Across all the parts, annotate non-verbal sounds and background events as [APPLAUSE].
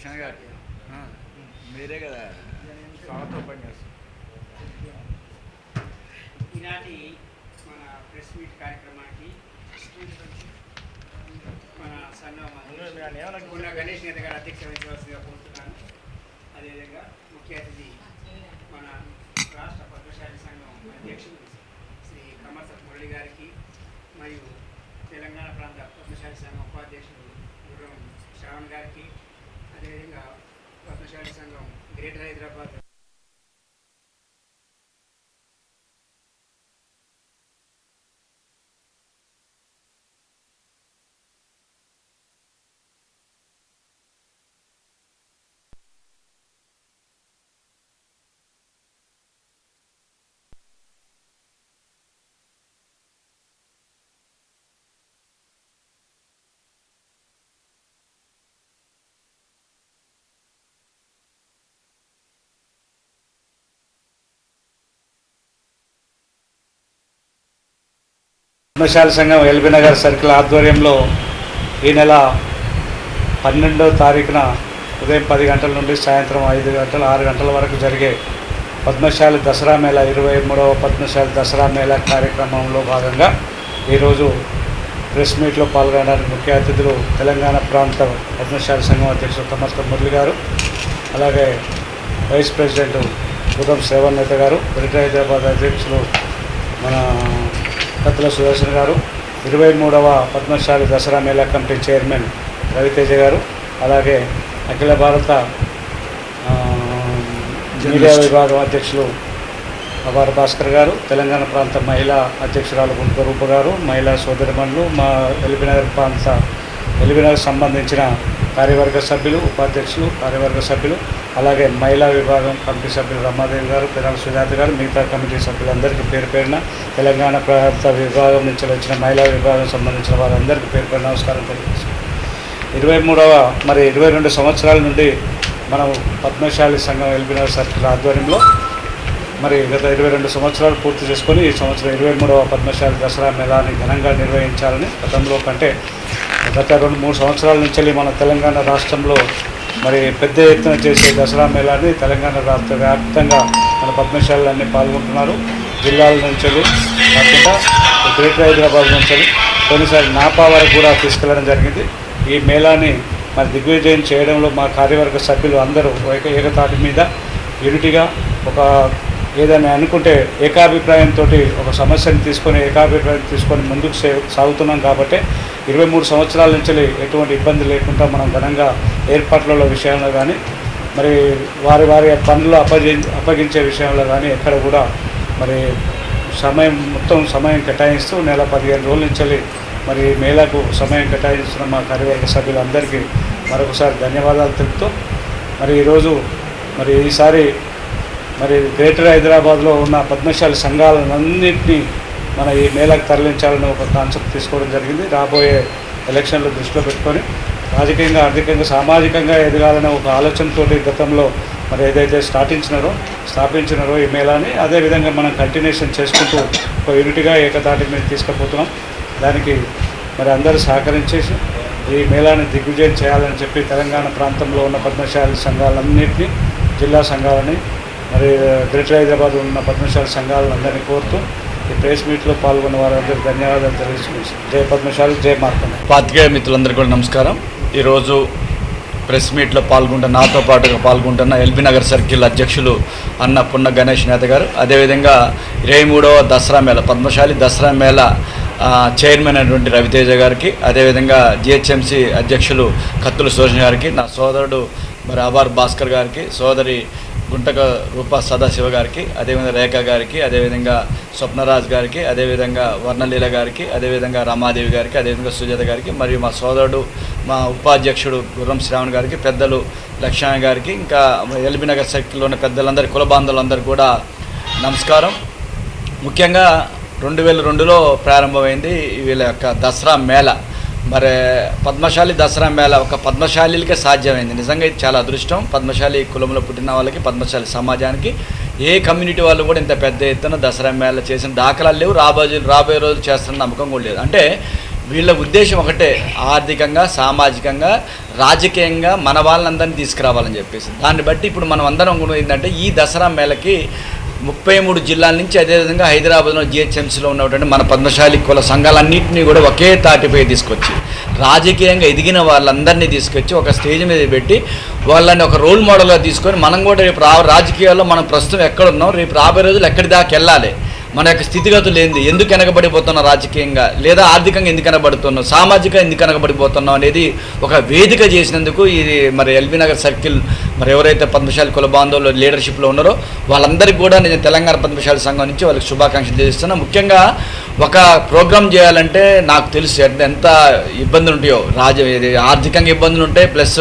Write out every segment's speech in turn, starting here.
కృష్ణ గారు. మీరే కదా. స్వాగత పనిచేస్తారు ఈనాటి మన ప్రెస్ మీట్ కార్యక్రమానికి మన సంఘం గణేష్ నేత గారు అధ్యక్ష వహించవలసిందిగా కోరుతున్నాను. అదేవిధంగా ముఖ్య అతిథి మన రాష్ట్ర పద్మశాలి సంఘం అధ్యక్షుడు శ్రీ కమర్స మురళి గారికి మరియు తెలంగాణ ప్రాంత పద్మశాలి సంఘం ఉపాధ్యక్షుడు గుర్రం శ్రావణ్ గారికి అదేవిధంగా పద్మశాలి సంఘం గ్రేటర్ హైదరాబాద్ పద్మశాలి సంఘం ఎల్బీ నగర్ సర్కిల్ ఆధ్వర్యంలో ఈ నెల పన్నెండవ తారీఖున ఉదయం పది గంటల నుండి సాయంత్రం ఐదు గంటల ఆరు గంటల వరకు జరిగే పద్మశాలి దసరా మేళ ఇరవై మూడవ పద్మశాలి దసరా మేళా కార్యక్రమంలో భాగంగా ఈరోజు ప్రెస్ మీట్లో పాల్గొనడానికి ముఖ్య అతిథులు తెలంగాణ ప్రాంత పద్మశాలి సంఘం అధ్యక్షుడు తమస్త మురళి గారు అలాగే వైస్ ప్రెసిడెంట్ ఉదం శ్రవణ్ నేత గారు గ్రేటర్ హైదరాబాద్ అధ్యక్షులు మన కత్తుల సుదర్శన్ గారు ఇరవై మూడవ పద్మశాలి దసరా మేళా కమిటీ చైర్మన్ రవితేజ గారు అలాగే అఖిల భారత మీడియా విభాగం అధ్యక్షులు అవార్ భాస్కర్ గారు తెలంగాణ ప్రాంత మహిళా అధ్యక్షురాలు గుంట రూప గారు మహిళా సోదరిమణులు మా ఎలిబినగర్ ప్రాంత ఎలిబినగర్ సంబంధించిన కార్యవర్గ సభ్యులు ఉపాధ్యక్షులు కార్యవర్గ సభ్యులు అలాగే మహిళా విభాగం కమిటీ సభ్యులు రమాదేవి గారు పెరాల సుజాత గారు మిగతా కమిటీ సభ్యులందరికీ పేరు పేరున తెలంగాణ ప్రాంత విభాగం నుంచి వచ్చిన మహిళా విభాగం సంబంధించిన వారందరికీ పేరు పేరు నమస్కారం తెలియజేస్తాం ఇరవై మూడవ మరి ఇరవై రెండు సంవత్సరాల నుండి మనం పద్మశాలి సంఘం ఎల్బినగర్ సర్కిల్ ఆధ్వర్యంలో మరి గత ఇరవై రెండు సంవత్సరాలు పూర్తి చేసుకొని ఈ సంవత్సరం ఇరవై మూడవ పద్మశాలి దసరా మేళాన్ని ఘనంగా నిర్వహించాలని గతంలో కంటే గత రెండు మూడు సంవత్సరాల నుంచి మన తెలంగాణ రాష్ట్రంలో మరి పెద్ద ఎత్తున చేసే దసరా మేళాన్ని తెలంగాణ రాష్ట్ర వ్యాప్తంగా మన పద్మశాలన్నీ పాల్గొంటున్నారు. జిల్లాల నుంచి కాకుండా గ్రేటర్ హైదరాబాద్ నుంచి కొన్నిసారి నాపా వరకు కూడా తీసుకెళ్ళడం జరిగింది. ఈ మేళాన్ని మరి దిగ్విజయం చేయడంలో మా కార్యవర్గ సభ్యులు అందరూ ఏకతాటి మీద యూనిటీగా ఒక ఏదైనా అనుకుంటే ఏకాభిప్రాయంతో ఒక సమస్యను తీసుకొని ఏకాభిప్రాయం తీసుకొని ముందుకు సాగుతున్నాం కాబట్టి ఇరవై మూడు సంవత్సరాల నుంచి ఎటువంటి ఇబ్బంది లేకుండా మనం ఘనంగా ఏర్పాట్లలో విషయంలో కానీ మరి వారి వారి పనులు అప్పగి అప్పగించే విషయంలో కానీ ఎక్కడ కూడా మరి సమయం మొత్తం సమయం కేటాయిస్తూ నెల పదిహేను రోజుల నుంచి మరి మేళకు సమయం కేటాయించిన మా కార్యవర్గ సభ్యులందరికీ మరొకసారి ధన్యవాదాలు తెలుపుతూ మరి ఈరోజు మరి ఈసారి మరి గ్రేటర్ హైదరాబాద్లో ఉన్న పద్మశాలి సంఘాలన్నింటినీ మన ఈ మేళకు తరలించాలని ఒక కాన్సెప్ట్ తీసుకోవడం జరిగింది. రాబోయే ఎలక్షన్లు దృష్టిలో పెట్టుకొని రాజకీయంగా ఆర్థికంగా సామాజికంగా ఎదగాలనే ఒక ఆలోచనతోటి గతంలో మరి ఏదైతే స్టార్టించినారో స్థాపించినారో ఈ మేళాని అదేవిధంగా మనం కంటిన్యూషన్ చేసుకుంటూ ఒక యూనిట్గా ఏకతాటి మీద తీసుకుపోతున్నాం. దానికి మరి అందరూ సహకరించేసి ఈ మేళాన్ని దిగ్విజయం చేయాలని చెప్పి తెలంగాణ ప్రాంతంలో ఉన్న పద్మశాలి సంఘాలన్నింటినీ జిల్లా సంఘాలని మరి గ్రేటర్ హైదరాబాద్ ఉన్న పద్మశాలి సంఘాలందరినీ కోరుతూ ఈ ప్రెస్ మీట్లో పాల్గొన్న వారందరికీ ధన్యవాదాలు తెలియజేసుకుంటున్నాను. జయ పద్మశాలి జయ మార్కం పాతికేయ మిత్రులందరికీ కూడా నమస్కారం. ఈరోజు ప్రెస్ మీట్లో పాల్గొంటున్న నాతో పాటుగా పాల్గొంటున్న ఎల్బీ నగర్ సర్కిల్ అధ్యక్షులు అన్న పున్న గణేష్ నేత గారు. అదేవిధంగా ఇరవై మూడవ దసరా మేళ పద్మశాలి దసరా మేళ చైర్మన్ అయినటువంటి రవితేజ గారికి అదేవిధంగా జిహెచ్ఎంసీ అధ్యక్షులు కత్తుల సురేష్ గారికి నా సోదరుడు మరి అబార్ భాస్కర్ గారికి సోదరి గుంటక రూప సదాశివ గారికి అదేవిధంగా రేఖ గారికి అదేవిధంగా స్వప్నరాజ్ గారికి అదేవిధంగా వర్ణలీల గారికి అదేవిధంగా రమాదేవి గారికి అదేవిధంగా సుజాత గారికి మరియు మా సోదరుడు మా ఉపాధ్యక్షుడు గుర్రం శ్రావణ్ గారికి పెద్దలు లక్ష్మణ గారికి ఇంకా ఎల్బీ నగర్ సర్కిల్లో ఉన్న పెద్దలందరి కుల బాంధవులందరూ కూడా నమస్కారం. ముఖ్యంగా రెండు వేల రెండులో ప్రారంభమైంది వీళ్ళ యొక్క దసరా మేళ. మరి పద్మశాలి దసరా మేళ ఒక పద్మశాలికే సాధ్యమైంది. నిజంగా ఇది చాలా అదృష్టం. పద్మశాలి కులంలో పుట్టిన వాళ్ళకి పద్మశాలి సమాజానికి ఏ కమ్యూనిటీ వాళ్ళు కూడా ఇంత పెద్ద ఎత్తున దసరా మేళ చేసిన దాఖలాలు లేవు. రాబోయే రాబోయే రోజులు చేస్తున్న నమ్మకం కూడా లేదు. అంటే వీళ్ళ ఉద్దేశం ఒకటే. ఆర్థికంగా సామాజికంగా రాజకీయంగా మన వాళ్ళందరినీ తీసుకురావాలని చెప్పేసి. దాన్ని బట్టి ఇప్పుడు మనం అందరం కూడా ఏంటంటే ఈ దసరా మేళకి ముప్పై మూడు జిల్లాల నుంచి అదేవిధంగా హైదరాబాద్లో జిహెచ్ఎంసీలో ఉన్నటువంటి మన పద్మశాలి కుల సంఘాలన్నింటినీ కూడా ఒకే తాటిపై తీసుకొచ్చి రాజకీయంగా ఎదిగిన వాళ్ళందరినీ తీసుకొచ్చి ఒక స్టేజ్ మీద పెట్టి వాళ్ళని ఒక రోల్ మోడల్గా తీసుకొని మనం కూడా రేపు రా రాజకీయాల్లో మనం ప్రస్తుతం ఎక్కడున్నాం రేపు రాబోయే రోజులు ఎక్కడి దాకా వెళ్ళాలి? మన యొక్క స్థితిగతులు ఏంది? ఎందుకు వెనకబడిపోతున్నాం రాజకీయంగా? లేదా ఆర్థికంగా ఎందుకు వెనకబడుతున్నాం సామాజికంగా ఎందుకు వెనకబడిపోతున్నాం అనేది ఒక వేదిక చేసినందుకు ఇది మరి ఎల్బీ నగర్ సర్కిల్ మరి ఎవరైతే పద్మశాలి కుల బాంధవులు లీడర్షిప్లో ఉన్నారో వాళ్ళందరికీ కూడా నేను తెలంగాణ పద్మశాలి సంఘం నుంచి వాళ్ళకి శుభాకాంక్షలు తెలియజేస్తున్నాను ముఖ్యంగా ఒక ప్రోగ్రామ్ చేయాలంటే నాకు తెలుసు ఎంత ఇబ్బందులు ఉంటాయో రాజ ఆర్థికంగా ఇబ్బందులు ఉంటాయి ప్లస్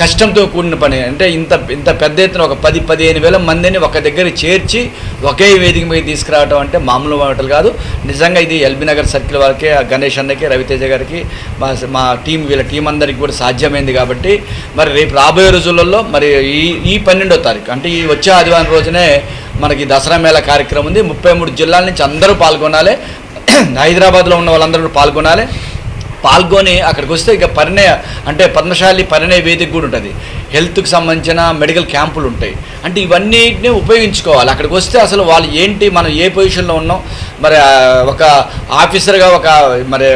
కష్టంతో కూడిన పని. అంటే ఇంత ఇంత పెద్ద ఎత్తున ఒక పది పదిహేను వేల మందిని ఒక దగ్గర చేర్చి ఒకే వేదిక మీద తీసుకురావడం అంటే మామూలు మాటలు కాదు. నిజంగా ఇది ఎల్బీ నగర్ సర్కిల్ వారికి ఆ గణేష్ అన్నకి రవితేజ గారికి మా మా టీం వీళ్ళ టీం అందరికి కూడా సాధ్యమైంది కాబట్టి మరి రేపు రాబోయే రోజులలో మరి ఈ ఈ పన్నెండో తారీఖు అంటే ఈ వచ్చే ఆదివారం రోజునే మనకి దసరా మేళ కార్యక్రమం ఉంది. ముప్పై మూడు జిల్లాల నుంచి అందరూ పాల్గొనాలి. హైదరాబాద్లో ఉన్న వాళ్ళందరూ పాల్గొనాలి. పాల్గొని అక్కడికి వస్తే ఇక పరిణయ అంటే పద్మశాలి పరిణయ వేదిక కూడా ఉంటుంది. హెల్త్కి సంబంధించిన మెడికల్ క్యాంపులు ఉంటాయి. అంటే ఇవన్నిటిని ఉపయోగించుకోవాలి. అక్కడికి వస్తే అసలు వాళ్ళు ఏంటి మనం ఏ పొజిషన్లో ఉన్నాం? మరి ఒక ఆఫీసర్గా ఒక మరి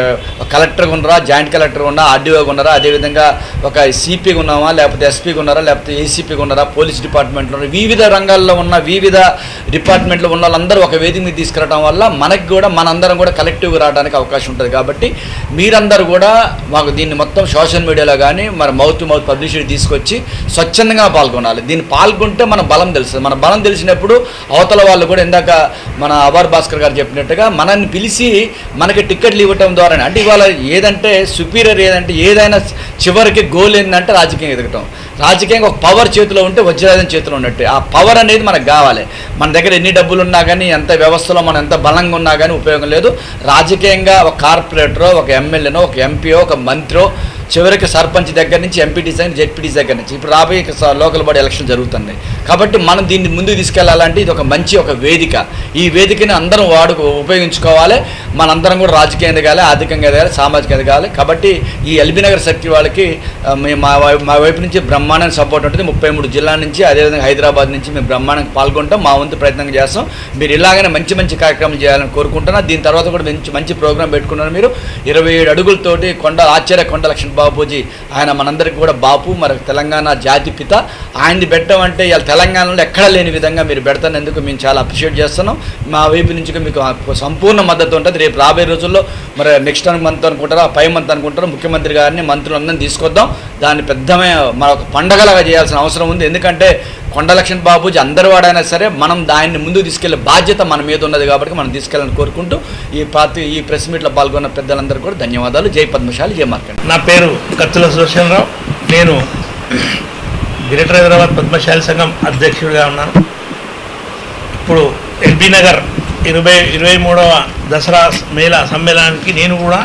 కలెక్టర్గా ఉన్నారా? జాయింట్ కలెక్టర్గా ఉన్నా ఆర్డీఓగా ఉన్నారా? అదేవిధంగా ఒక సిపిగా ఉన్నామా లేకపోతే ఎస్పీగా ఉన్నారా? లేకపోతే ఏసీపీగా ఉన్నారా? పోలీస్ డిపార్ట్మెంట్లో వివిధ రంగాల్లో ఉన్న వివిధ డిపార్ట్మెంట్లో ఉన్న వాళ్ళందరూ ఒక వేదిక మీద తీసుకురావడం వల్ల మనకి కూడా మనందరం కూడా కలెక్టివ్గా రావడానికి అవకాశం ఉంటుంది. కాబట్టి మీరందరూ కూడా మాకు దీన్ని మొత్తం సోషల్ మీడియాలో కానీ మన మౌత్ టు మౌత్ పబ్లిసిటీ తీసుకొచ్చి స్వచ్ఛందంగా పాల్గొనాలి. దీన్ని పాల్గొంటే మన బలం తెలుస్తుంది. మన బలం తెలిసినప్పుడు అవతల వాళ్ళు కూడా ఇందాక మన అవార్ భాస్కర్ గారు చెప్పినట్టుగా మనల్ని పిలిచి మనకి టిక్కెట్లు ఇవ్వటం ద్వారా అంటే ఇవాళ ఏదంటే సుపీరియర్ ఏదంటే ఏదైనా చివరికి గోల్ ఏంటంటే రాజకీయం ఎదగటం రాజకీయంగా ఒక పవర్ చేతిలో ఉంటే వజ్రాయుధం చేతిలో ఉన్నట్టే. ఆ పవర్ అనేది మనకు కావాలి. మన దగ్గర ఎన్ని డబ్బులు ఉన్నా కానీ ఎంత వ్యవస్థలో మనం ఎంత బలంగా ఉన్నా కానీ ఉపయోగం లేదు. రాజకీయంగా ఒక కార్పొరేటరో ఒక ఎమ్మెల్యేనో ఒక ఎంపీఓ ఒక మంత్రో చివరికి సర్పంచ్ దగ్గర నుంచి ఎంపీటీసీ అని జెడ్పీటీసీ దగ్గర నుంచి. ఇప్పుడు రాబోయే లోకల్ బాడీ ఎలక్షన్ జరుగుతున్నాయి. కాబట్టి మనం దీన్ని ముందుకు తీసుకెళ్ళాలంటే ఇది ఒక మంచి ఒక వేదిక. ఈ వేదికని అందరం వాడు ఉపయోగించుకోవాలి. మనందరం కూడా రాజకీయం ఎదగాలి ఆర్థికంగా ఎదగాలి సామాజికంగా ఎదగాలి. కాబట్టి ఈ ఎల్బీ నగర్ వాళ్ళకి మేము మా వై- మా వైపు నుంచి బ్రహ్మాండంగా సపోర్ట్ ఉంటుంది. ముప్పై మూడు జిల్లాల నుంచి అదేవిధంగా హైదరాబాద్ నుంచి మేము బ్రహ్మాండంగా పాల్గొంటాం. మా వంతు ప్రయత్నం చేస్తాం. మీరు ఇలాగనే మంచి మంచి కార్యక్రమం చేయాలని కోరుకుంటున్నా. దీని తర్వాత కూడా మంచి మంచి ప్రోగ్రాం పెట్టుకున్నారు మీరు. ఇరవై ఏడు అడుగులతోటి కొండ ఆశ్చర్య కొండ లక్ష్మణ్ బాపూజీ. ఆయన మనందరికి కూడా బాపు మరి తెలంగాణ జాతి పిత. ఆయనది పెట్టడం అంటే ఇలా తెలంగాణలో ఎక్కడ లేని విధంగా మీరు పెడతానందుకు మేము చాలా అప్రిషియేట్ చేస్తున్నాం. మా వైపు నుంచి మీకు సంపూర్ణ మద్దతు ఉంటుంది. రేపు రాబోయే రోజుల్లో మరి నెక్స్ట్ మంత్ అనుకుంటారా పై మంత్ అనుకుంటారా ముఖ్యమంత్రి గారిని మంత్రులందరినీ తీసుకొద్దాం. దాన్ని పెద్దమే మన ఒక పండగలాగా చేయాల్సిన అవసరం ఉంది. ఎందుకంటే కొండలక్ష్మణ్ బాబూజీ అందరి వాడైనా సరే మనం దాన్ని ముందుకు తీసుకెళ్ళే బాధ్యత మన మీద ఉన్నది కాబట్టి మనం తీసుకెళ్ళాలని కోరుకుంటూ ఈ పార్టీ ఈ ప్రెస్ మీట్లో పాల్గొన్న పెద్దలందరూ కూడా ధన్యవాదాలు. జై పద్మశాలి జై మార్కండి. నా పేరు కత్తుల సుదర్శనరావు. నేను గ్రేటర్ హైదరాబాద్ పద్మశాలి సంఘం అధ్యక్షుడిగా ఉన్నాను. ఇప్పుడు ఎల్బీ నగర్ ఇరవై ఇరవై మూడవ దసరా మేళా సమ్మేళనానికి నేను కూడా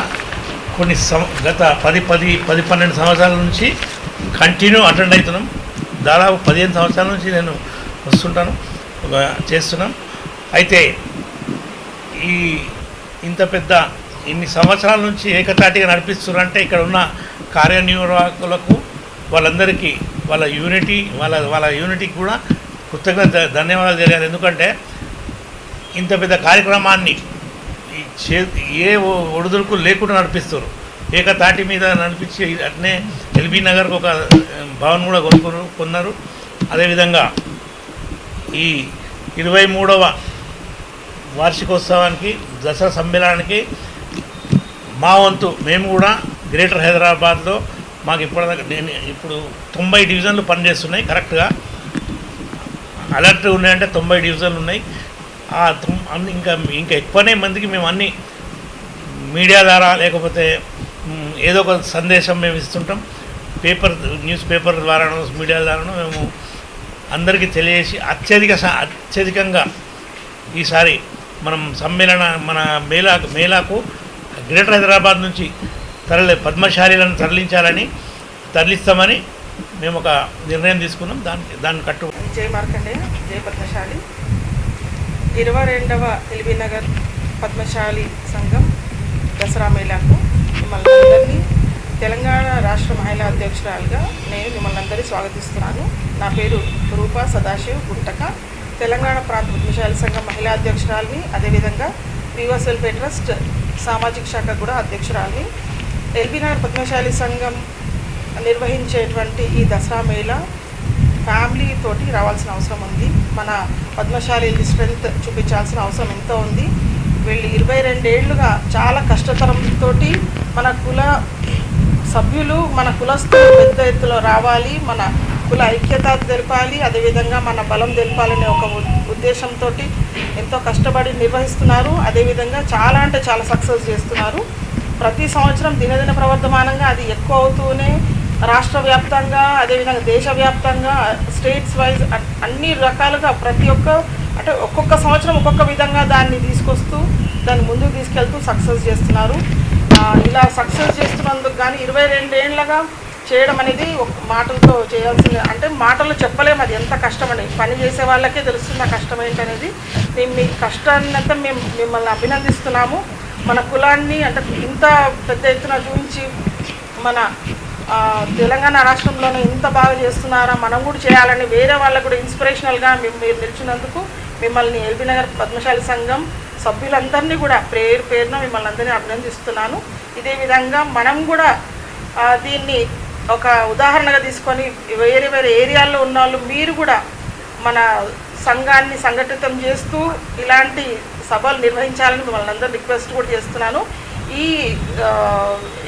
కొన్ని సం గత పది పది పది పన్నెండు సంవత్సరాల నుంచి కంటిన్యూ అటెండ్ అవుతున్నాం. దాదాపు పదిహేను సంవత్సరాల నుంచి నేను వస్తుంటాను చేస్తున్నాం. అయితే ఈ ఇంత పెద్ద ఇన్ని సంవత్సరాల నుంచి ఏకతాటిగా నడిపిస్తున్నారంటే ఇక్కడ ఉన్న కార్యనిర్వాహకులకు వాళ్ళందరికీ వాళ్ళ యూనిటీ వాళ్ళ వాళ్ళ యూనిటీకి కూడా కృతజ్ఞత ధన్యవాదాలు తెలియాలి. ఎందుకంటే ఇంత పెద్ద కార్యక్రమాన్ని ఈ చే ఏ ఒ- లేకుండా నడిపిస్తారు. ఏకతాటి మీద నడిపించి అట్నే ఎల్బీ నగర్కు ఒక భవన్ కూడా కొనుక్కున్నారు కొన్నారు. అదేవిధంగా ఈ ఇరవై మూడవ వార్షికోత్సవానికి దసరా సమ్మేళనానికి మా వంతు మేము కూడా గ్రేటర్ హైదరాబాద్లో మాకు ఇప్పటిదాకా నేను ఇప్పుడు తొంభై డివిజన్లు పనిచేస్తున్నాయి కరెక్ట్గా. అలర్ట్ ఉన్నాయంటే తొంభై డివిజన్లు ఉన్నాయి. ఇంకా ఇంకా ఎక్కువనే మందికి మేము అన్ని మీడియా ద్వారా లేకపోతే ఏదో ఒక సందేశం మేము ఇస్తుంటాం. పేపర్ న్యూస్ పేపర్ ద్వారానో మీడియా ద్వారానో మేము అందరికీ తెలియజేసి అత్యధిక అత్యధికంగా ఈసారి మనం సమ్మేళన మన మేళా మేళాకు గ్రేటర్ హైదరాబాద్ నుంచి తరలి పద్మశాలీలను తరలించాలని తరలిస్తామని మేము ఒక నిర్ణయం తీసుకున్నాం. దానికి దాన్ని కట్టు జయ మార్కండే జయ పద్మశాలి. ఇరవై రెండవ ఎల్బీనగర్ పద్మశాలి సంఘం దసరా మేళాకు మిమ్మల్ని అందరినీ తెలంగాణ రాష్ట్ర మహిళా అధ్యక్షురాలుగా నేను మిమ్మల్ని అందరినీ స్వాగతిస్తున్నాను. నా పేరు రూపా సదాశివ్ గుంటక. తెలంగాణ ప్రాంత పద్మశాలి సంఘం మహిళా అధ్యక్షురాలని అదేవిధంగా వివాస్ వెల్ఫేర్ ట్రస్ట్ సామాజిక శాఖ కూడా అధ్యక్షురాలని. ఎల్బీనగర్ పద్మశాలి సంఘం నిర్వహించేటువంటి ఈ దసరా మేళా ఫ్యామిలీ తోటి రావాల్సిన అవసరం ఉంది. మన పద్మశాలి స్ట్రెంగ్త్ చూపించాల్సిన అవసరం ఎంతో ఉంది. వీళ్ళు ఇరవై రెండేళ్ళుగా చాలా కష్టతరంతో మన కుల సభ్యులు మన కులస్తులు పెద్ద ఎత్తులో రావాలి మన కుల ఐక్యత తెలపాలి అదేవిధంగా మన బలం తెలపాలనే ఒక ఉద్దేశంతో ఎంతో కష్టపడి నిర్వహిస్తున్నారు. అదేవిధంగా చాలా అంటే చాలా సక్సెస్ చేస్తున్నారు. ప్రతి సంవత్సరం దినదిన ప్రవర్ధమానంగా అది ఎక్కువ అవుతూనే రాష్ట్ర వ్యాప్తంగా అదేవిధంగా దేశవ్యాప్తంగా స్టేట్స్ వైజ్ అన్ని రకాలుగా ప్రతి ఒక్క అంటే ఒక్కొక్క సంవత్సరం ఒక్కొక్క విధంగా దాన్ని తీసుకొస్తూ దాన్ని ముందుకు తీసుకెళ్తూ సక్సెస్ చేస్తున్నారు. ఇలా సక్సెస్ చేస్తున్నందుకు కానీ ఇరవై రెండేళ్ళగా చేయడం అనేది ఒక మాటలతో చేయాల్సింది అంటే మాటలు చెప్పలేము అది ఎంత కష్టమని పని చేసే వాళ్ళకే తెలుస్తుంది ఆ కష్టం ఏంటనేది. మేము మీ కష్టాన్నంతా మేము మిమ్మల్ని అభినందిస్తున్నాము. మన కులాన్ని అంటే ఇంత పెద్ద ఎత్తున చూపించి మన తెలంగాణ రాష్ట్రంలోనే ఇంత బాగా చేస్తున్నారా? మనం కూడా చేయాలని వేరే వాళ్ళకు కూడా ఇన్స్పిరేషనల్గా మేము మీరు నిలిచినందుకు మిమ్మల్ని ఎల్బీ నగర్ పద్మశాలి సంఘం సభ్యులందరినీ కూడా పేరు పేరున మిమ్మల్ని అందరినీ అభినందిస్తున్నాను. ఇదే విధంగా మనం కూడా దీన్ని ఒక ఉదాహరణగా తీసుకొని వేరే వేరే ఏరియాల్లో ఉన్న వాళ్ళు మీరు కూడా మన సంఘాన్ని సంఘటితం చేస్తూ ఇలాంటి సభలు నిర్వహించాలని మిమ్మల్ని అందరూ రిక్వెస్ట్ కూడా చేస్తున్నాను. ఈ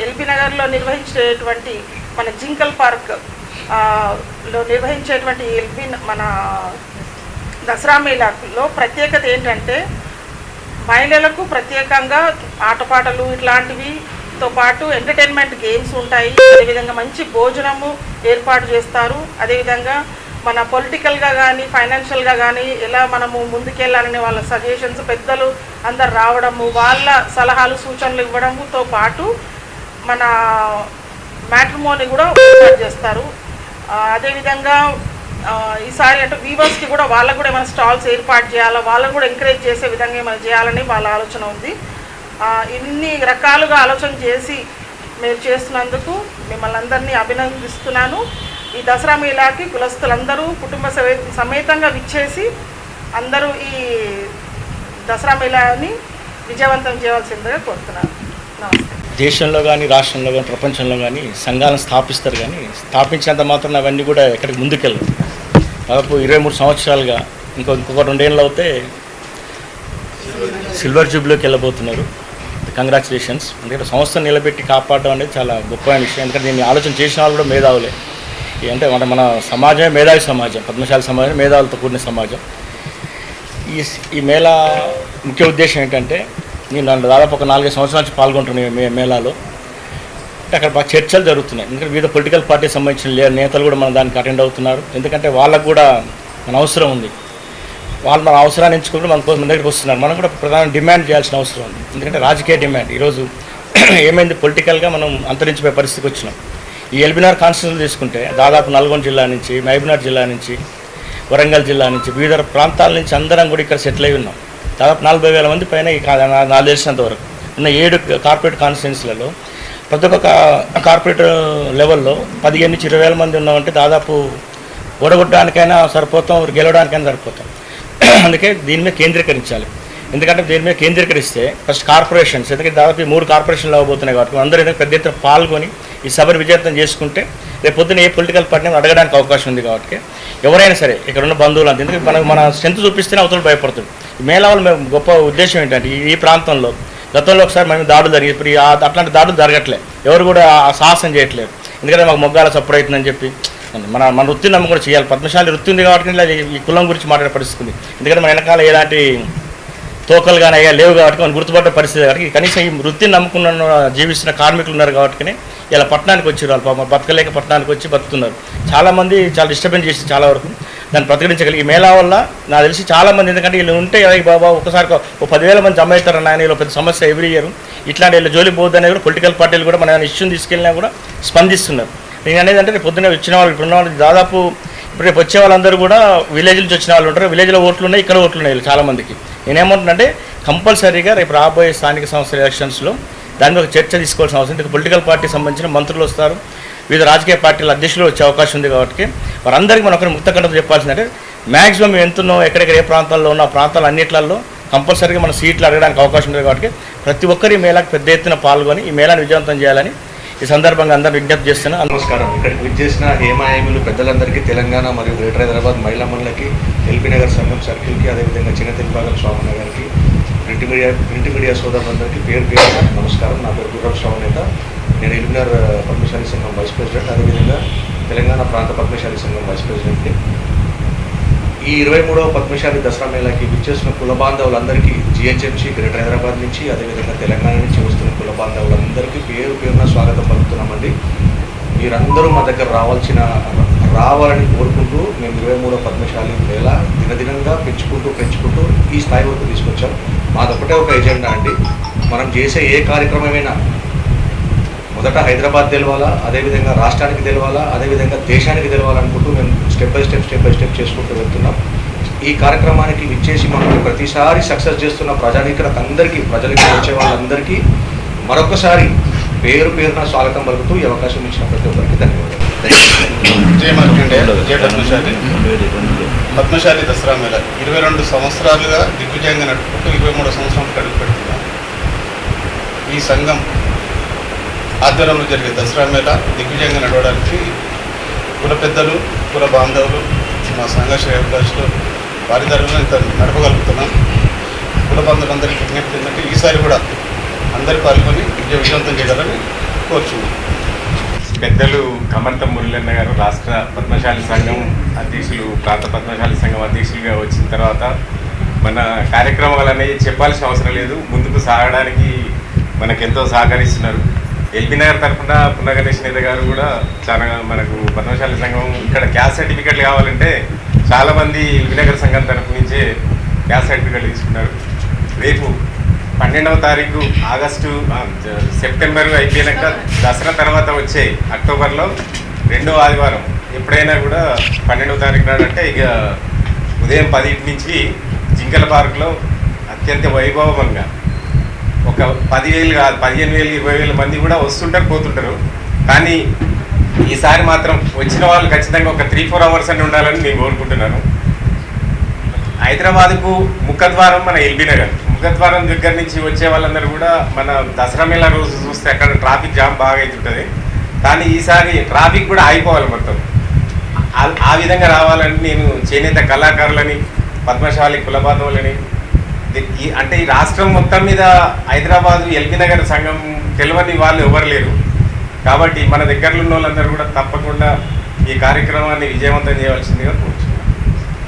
ఎల్బీ నగర్లో నిర్వహించేటువంటి మన జింకల్ పార్క్లో నిర్వహించేటువంటి ఎల్బీ మన దసరా మేళాలో ప్రత్యేకత ఏంటంటే మహిళలకు ప్రత్యేకంగా ఆటపాటలు ఇట్లాంటివితో పాటు ఎంటర్టైన్మెంట్ గేమ్స్ ఉంటాయి. అదేవిధంగా మంచి భోజనము ఏర్పాటు చేస్తారు. అదేవిధంగా మన పొలిటికల్గా కానీ ఫైనాన్షియల్గా కానీ ఎలా మనము ముందుకెళ్ళాలనే వాళ్ళ సజెషన్స్ పెద్దలు అందరు రావడము వాళ్ళ సలహాలు సూచనలు ఇవ్వడంతో పాటు మన మ్యాట్రిమోని కూడా చేస్తారు. అదేవిధంగా ఈసారి అంటే వీవర్స్కి కూడా వాళ్ళకు కూడా ఏమైనా స్టాల్స్ ఏర్పాటు చేయాలా వాళ్ళకు కూడా ఎంకరేజ్ చేసే విధంగా ఏమైనా చేయాలని వాళ్ళ ఆలోచన ఉంది. ఇన్ని రకాలుగా ఆలోచన చేసి మీరు చేస్తున్నందుకు మిమ్మల్ని అందరినీ అభినందిస్తున్నాను. ఈ దసరా మేళాకి కులస్తులందరూ కుటుంబ సమేతంగా విచ్చేసి అందరూ ఈ దసరా మేళాని విజయవంతం చేయవలసిందిగా కోరుతున్నాను. నమస్తే. దేశంలో కానీ రాష్ట్రంలో కానీ ప్రపంచంలో కానీ సంఘాలను స్థాపిస్తారు కానీ స్థాపించినంత మాత్రం అవన్నీ కూడా ఎక్కడికి ముందుకెళ్ళవు. దాదాపు ఇరవై మూడు సంవత్సరాలుగా ఇంకో ఇంకొక రెండేళ్ళు అవుతే సిల్వర్ జూబ్లోకి వెళ్ళబోతున్నారు. కంగ్రాచులేషన్స్. ఎందుకంటే సంస్థను నిలబెట్టి కాపాడడం అనేది చాలా గొప్ప విషయం. ఎందుకంటే నేను ఆలోచన చేసిన వాళ్ళు కూడా మేధావులే. అంటే మన మన సమాజమే మేధావి సమాజం పద్మశాలి సమాజం మేధావులతో కూడిన సమాజం. ఈ ఈ మేళా ముఖ్య ఉద్దేశం ఏంటంటే నేను దాంట్లో దాదాపు ఒక నాలుగైదు సంవత్సరాల నుంచి పాల్గొంటున్నాను మే మేళాలో అంటే అక్కడ బాగా చర్చలు జరుగుతున్నాయి. ఎందుకంటే వివిధ పొలిటికల్ పార్టీకి సంబంధించిన నేతలు కూడా మన దానికి అటెండ్ అవుతున్నారు. ఎందుకంటే వాళ్ళకు కూడా మన అవసరం ఉంది. వాళ్ళు మన అవసరాన్ని ఎంచుకుంటూ మన కోసం మన దగ్గరికి వస్తున్నారు. మనం కూడా ప్రధాన డిమాండ్ చేయాల్సిన అవసరం ఉంది. ఎందుకంటే రాజకీయ డిమాండ్. ఈరోజు [CLEARS THROAT] ఏమైంది? పొలిటికల్గా మనం అంతరించిపోయే పరిస్థితికి వచ్చినాం. ఈ ఎల్బినార్ కాన్స్టిట్యూషన్ తీసుకుంటే దాదాపు నల్గొండ జిల్లా నుంచి మహబూబ్నగర్ జిల్లా నుంచి వరంగల్ జిల్లా నుంచి వివిధ ప్రాంతాల నుంచి అందరం కూడా ఇక్కడ సెటిల్ అయి ఉన్నాం. దాదాపు నలభై వేల మంది పైన ఈ నాకు తెలిసినంత వరకు. ఉన్న ఏడు కార్పొరేట్ కాన్స్టిట్యున్సీలలో ప్రతి ఒక్క కార్పొరేట్ లెవెల్లో పదిహేను నుంచి ఇరవై వేల మంది ఉన్నామంటే దాదాపు ఓడగొట్టడానికైనా సరిపోతాం గెలవడానికైనా సరిపోతాం. [CLEARS THROAT] అందుకే దీని మీద కేంద్రీకరించాలి. ఎందుకంటే దీని మీద కేంద్రీకరిస్తే ఫస్ట్ కార్పొరేషన్స్ ఎందుకంటే దాదాపు మూడు కార్పొరేషన్లు అవ్వబోతున్నాయి కాబట్టి అందరూ ఏదైనా పెద్ద ఎత్తున పాల్గొని ఈ సభను విజయవంతం చేసుకుంటే రేపు పొద్దున ఏ పొలిటికల్ పార్టీని అడగడానికి అవకాశం ఉంది కాబట్టి ఎవరైనా సరే ఇక్కడ ఉన్న బంధువులు అంతా ఎందుకంటే మనం మన స్ట్రెంత్ చూపిస్తేనే అవతల భయపడుతుంది మేళావల మేము గొప్ప ఉద్దేశం ఏంటంటే ఈ- ప్రాంతంలో గతంలో ఒకసారి మేము దాడులు జరిగి ఇప్పుడు అట్లాంటి దాడులు జరగట్లేదు ఎవరు కూడా సాహసం చేయట్లేదు. ఎందుకంటే మాకు మొగ్గాల సపోర్ట్ అవుతుందని చెప్పి మన మన వృత్తిని నమ్ము కూడా చేయాలి. పద్మశాలి వృత్తి ఉంది కాబట్టి ఈ కులం గురించి మాట్లాడే పరిస్థితుంది ఎందుకంటే మన వెనకాల ఎలాంటి తోకలు కానీ అయ్యా లేవు కాబట్టి మనం గుర్తుపట్టే పరిస్థితి కాబట్టి కనీసం ఈ వృత్తిని నమ్ముకున్న జీవిస్తున్న కార్మికులు ఉన్నారు కాబట్టి ఇలా పట్టణానికి వచ్చి వాళ్ళు పాపం బతకలేక పట్టణానికి వచ్చి బతుకుతున్నారు. చాలామంది చాలా డిస్టర్బెన్స్ చేసి చాలా వరకు దాన్ని ప్రతిఘటించగలిగి ఈ మేళా వల్ల నాకు తెలిసి చాలామంది ఎందుకంటే వీళ్ళు ఉంటే బాబా ఒకసారి ఒక పదివేల మంది జమ అవుతారన్న ఆయన వీళ్ళు పెద్ద సమస్య ఎవ్రీ ఇయర్ ఇట్లాంటి వీళ్ళు జోలి పోద్దు అనేది కూడా పొలిటికల్ పార్టీలు కూడా మన ఇష్యూని తీసుకెళ్ళినా కూడా స్పందిస్తున్నారు. నేను అనేది అంటే రేపు పొద్దున్న వచ్చిన వాళ్ళు ఇప్పుడు వాళ్ళు దాదాపు ఇప్పుడు రేపు వచ్చే వాళ్ళందరూ కూడా విలేజ్ నుంచి వచ్చిన వాళ్ళు ఉంటారు. విలేజ్లో ఓట్లు ఉన్నాయి ఇక్కడ ఓట్లు ఉన్నాయి చాలామందికి. నేనేమంటున్నానంటే కంపల్సరీగా రేపు రాబోయే స్థానిక సంస్థల ఎలక్షన్స్లో దాని మీద ఒక చర్చ తీసుకోవాల్సిన అవసరం ఉంది. పొలిటికల్ పార్టీ సంబంధించిన మంత్రులు వస్తారు. వివిధ రాజకీయ పార్టీల అధ్యక్షులు వచ్చే అవకాశం ఉంది కాబట్టి వారందరికీ మనం ఒకరి ముక్తకంఠతో చెప్పాల్సిందంటే మ్యాక్సిమం మేము ఎంతున్నాం ఎక్కడెక్కడ ఏ ప్రాంతాల్లో ఉన్న ప్రాంతాల ప్రాంతాలు కంపల్సరీగా మన సీట్లు అడగడానికి అవకాశం ఉంది కాబట్టి ప్రతి ఒక్కరు ఈ మేళాకు పెద్ద ఎత్తున పాల్గొని ఈ మేళాన్ని విజయవంతం చేయాలని ఈ సందర్భంగా అందరూ విజ్ఞప్తి చేస్తున్నా నమస్కారం. ఇక్కడికి విచ్చేసిన హేమాయములు పెద్దలందరికీ తెలంగాణ మరియు గ్రేటర్ హైదరాబాద్ మహిళా మండలకి ఎల్పీ నగర్ సంఘం సర్కిల్కి అదేవిధంగా చిన్న తెలుగుబాగం స్వామి గారికి ప్రింట్ మీడియా ప్రింట్ మీడియా సోదరులందరికీ పేరు పేరు నమస్కారం. నా పేరు గుర్రం శ్రావణేత నేను ఎల్బీనగర్ పద్మశాలి సంఘం వైస్ ప్రెసిడెంట్. అదేవిధంగా తెలంగాణ ప్రాంత పద్మశాలి సంఘం వైస్ ప్రెసిడెంట్ని. ఈ ఇరవై మూడవ పద్మశాలి దసరా మేళాకి విచ్చేసిన కుల బాంధవులందరికీ జిహెచ్ఎంసీ గ్రేటర్ హైదరాబాద్ నుంచి అదేవిధంగా తెలంగాణ నుంచి వస్తున్న కుల బాంధవులందరికీ పేరు పేరున స్వాగతం పలుకుతున్నామండి. మీరందరూ మా దగ్గర రావాల్సిన రావాలని కోరుకుంటూ మేము ఇరవై మూడవ పద్మశాలి మేళ దినదినంగా పెంచుకుంటూ పెంచుకుంటూ ఈ స్థాయి వరకు తీసుకొచ్చాం. మాదొకటే ఒక ఎజెండా అండి. మనం చేసే ఏ కార్యక్రమమైనా మొదట హైదరాబాద్ తెలవాలా అదేవిధంగా రాష్ట్రానికి తెలవాలా అదేవిధంగా దేశానికి తెలవాలనుకుంటూ మేము step by step step by step చేసుకుంటూ వెళ్తున్నాం. ఈ కార్యక్రమానికి విచ్చేసి మనం ప్రతిసారి సక్సెస్ చేస్తున్న ప్రజానీకులకు అందరికీ ప్రజలకి వచ్చే వాళ్ళందరికీ మరొకసారి పేరు పేరున స్వాగతం పలుకుతూ ఈ అవకాశం ఇచ్చిన ప్రతి ఒక్కరికి ధన్యవాదాలు. పద్మశాలి. పద్మశాలి దసరా మేళ. ఇరవై రెండు సంవత్సరాలుగా దిగ్విజయంగా నడుపుకుంటూ ఇరవై మూడు సంవత్సరాలు కడుగు పెడుతున్నాం ఈ సంఘం ఆధ్వర్యంలో జరిగే దసరా మేళ దిగ్విజయంగా నడవడానికి కుల పెద్దలు కుల బాంధవులు మా సంఘ శ్రేయభిలాషులు వారి తరఫున ఇంత నడపగలుగుతున్నాం. కుల బాంధవులందరికీ విజ్ఞప్తి ఏంటంటే ఈసారి కూడా అందరి పాల్గొని విజయ విజయవంతం చేయాలని కోరుచున్నాం. పెద్దలు కమంత మురళన్న గారు రాష్ట్ర పద్మశాలి సంఘం అధ్యక్షులు ప్రాంత పద్మశాలి సంఘం అధ్యక్షులుగా వచ్చిన తర్వాత మన కార్యక్రమాలు అనేవి చెప్పాల్సిన అవసరం లేదు. ముందుకు సాగడానికి మనకెంతో సహకరిస్తున్నారు. ఎల్బీ నగర్ తరఫున పునగణేష్ నేత గారు కూడా చాలా మనకు పద్మశాలి సంఘం ఇక్కడ క్యాస్ట్ సర్టిఫికెట్లు కావాలంటే చాలామంది ఎల్బీ నగర్ సంఘం తరఫు నుంచే క్యాస్ట్ సర్టిఫికెట్లు తీసుకున్నారు. రేపు పన్నెండవ తారీఖు ఆగస్టు సెప్టెంబర్ అయిపోయినాక దసరా తర్వాత వచ్చే అక్టోబర్లో రెండో ఆదివారం ఎప్పుడైనా కూడా పన్నెండవ తారీఖు నాడంటే అంటే ఇక ఉదయం పదింటి నుంచి జింకల పార్క్లో అత్యంత వైభవంగా ఒక పదివేలు కాదు పదిహేను వేలు ఇరవై వేల మంది కూడా వస్తుంటారు పోతుంటారు. కానీ ఈసారి మాత్రం వచ్చిన వాళ్ళు ఖచ్చితంగా ఒక త్రీ ఫోర్ అవర్స్ అని ఉండాలని నేను కోరుకుంటున్నాను. హైదరాబాద్కు ముఖద్వారం మన ఎల్బీ నగర్. ముఖద్వారం దగ్గర నుంచి వచ్చే వాళ్ళందరూ కూడా మన దసరా మేళ రోజు చూస్తే అక్కడ ట్రాఫిక్ జామ్ బాగా అవుతుంటుంది. కానీ ఈసారి ట్రాఫిక్ కూడా ఆగిపోవాలి మొత్తం. ఆ- ఆ విధంగా రావాలని నేను చేనేత కళాకారులని పద్మశాలి కులబాంధవులని అంటే ఈ రాష్ట్రం మొత్తం మీద హైదరాబాద్ ఎల్బీ నగర్ సంఘం తెలియని వాళ్ళు ఎవరు లేరు. కాబట్టి మన దగ్గరలో ఉన్న వాళ్ళందరూ కూడా తప్పకుండా ఈ కార్యక్రమాన్ని విజయవంతం చేయవలసిందిగా కోరుచున్నాను